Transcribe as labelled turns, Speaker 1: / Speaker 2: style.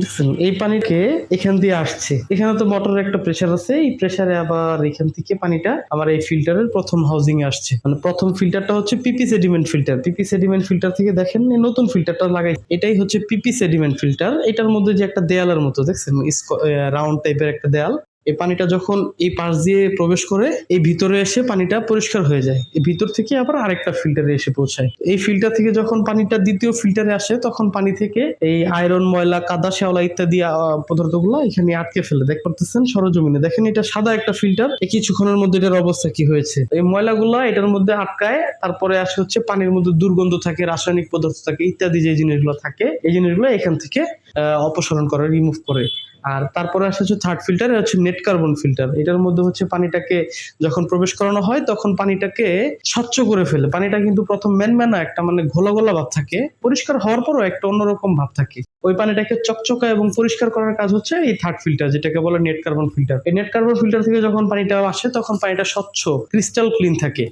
Speaker 1: দেখছেন, এই পানিকে এখান দিয়ে আসছে। এখানে তো মোটরের একটা প্রেশার আছে, এই প্রেসারে আবার এখান থেকে পানিটা আমার এই ফিল্টারের প্রথম হাউজিং এ আসছে। মানে প্রথম ফিল্টারটা হচ্ছে PP sediment filter PP sediment filter থেকে দেখেন নতুন ফিল্টারটা লাগাই। এটাই হচ্ছে পিপি সেডিমেন্ট ফিল্টার এটার মধ্যে যে একটা দেয়ালের মতো, দেখছেন রাউন্ড টাইপের একটা দেয়াল। এই পানিটা যখন এই পাশ দিয়ে প্রবেশ করে, এই ভিতরে এসে পানিটা পরিষ্কার হয়ে যায়। এই ভিতর থেকে আবার আরেকটা ফিল্টারে এসে পৌঁছায়। এই ফিল্টার থেকে যখন পানিটা দ্বিতীয় ফিল্টারে আসে, তখন পানি থেকে এই আয়রন ময়লা, কাদা, শ্যাওলা ইত্যাদি পদার্থগুলো এখানে আটকে ফেলে। দেখ পারতেছেন সরজমিনে। দেখেন, এটা সাদা একটা ফিল্টার কিছুক্ষণের মধ্যে এটার অবস্থা কি হয়েছে? এই ময়লাগুলা এটার মধ্যে আটকায়, তারপরে আসে হচ্ছে পানির মধ্যে দুর্গন্ধ থাকে, রাসায়নিক পদার্থ থাকে, ইত্যাদি যে জিনিসগুলো থাকে, এই জিনিসগুলো এখান থেকে অপসারণ করে রিমুভ করে। আর তারপরে আসে হচ্ছে থার্ড ফিল্টার হচ্ছে নেট কার্বন ফিল্টার এটার মধ্যে হচ্ছে পানিটাকে যখন প্রবেশ করানো হয়, তখন পানিটাকে স্বচ্ছ করে ফেলে। পানিটা কিন্তু প্রথম ম্যানম্যানা একটা মানে ঘোলা ঘোলা ভাব থাকে। পরিষ্কার হওয়ার পরও একটা অন্যরকম ভাব থাকে। ওই পানিটাকে চকচকা এবং পরিষ্কার করার কাজ হচ্ছে এই থার্ড ফিল্টার যেটাকে বলে নেট কার্বন ফিল্টার এই নেট কার্বন ফিল্টার থেকে যখন পানিটা আসে, তখন পানিটা স্বচ্ছ ক্রিস্টাল ক্লিন থাকে।